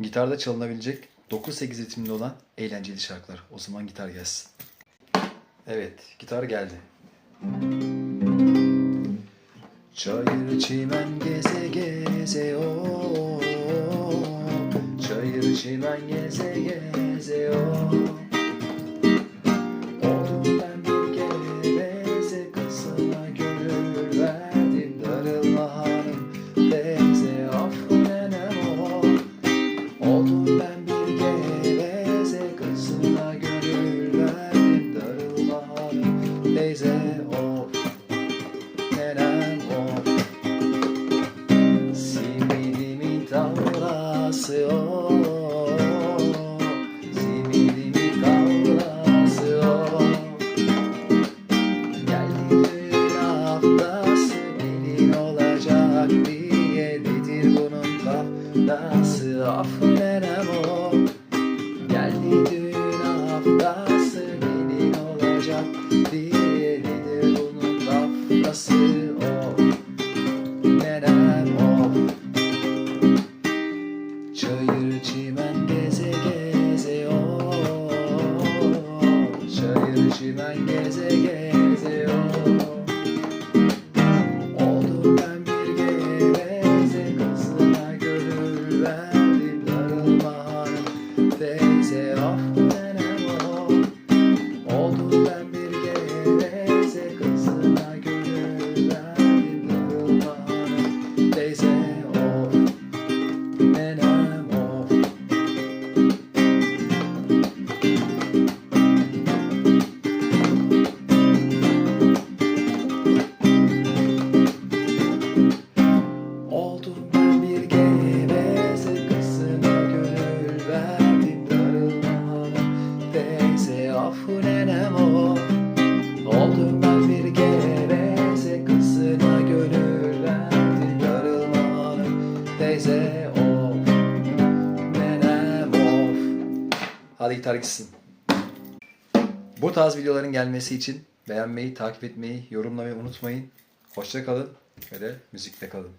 Gitarda çalınabilecek 9-8 ritimli olan eğlenceli şarkılar. O zaman gitar gelsin. Evet, gitar geldi. Çayır çimen geze geze o Çayır çimen geze geze o Oldum kafası Affı nenem o Geldi düğün haftası Gelin olacak diye Nedir bunun kafası o. Nenem o? Çayır çimen geze geze o. Çayır çimen geze geze teyze ah teyze o Nenem of Hadi gitar gitsin. Bu tarz videoların gelmesi için beğenmeyi, takip etmeyi, yorumlamayı unutmayın. Hoşça kalın ve de müzikle kalın.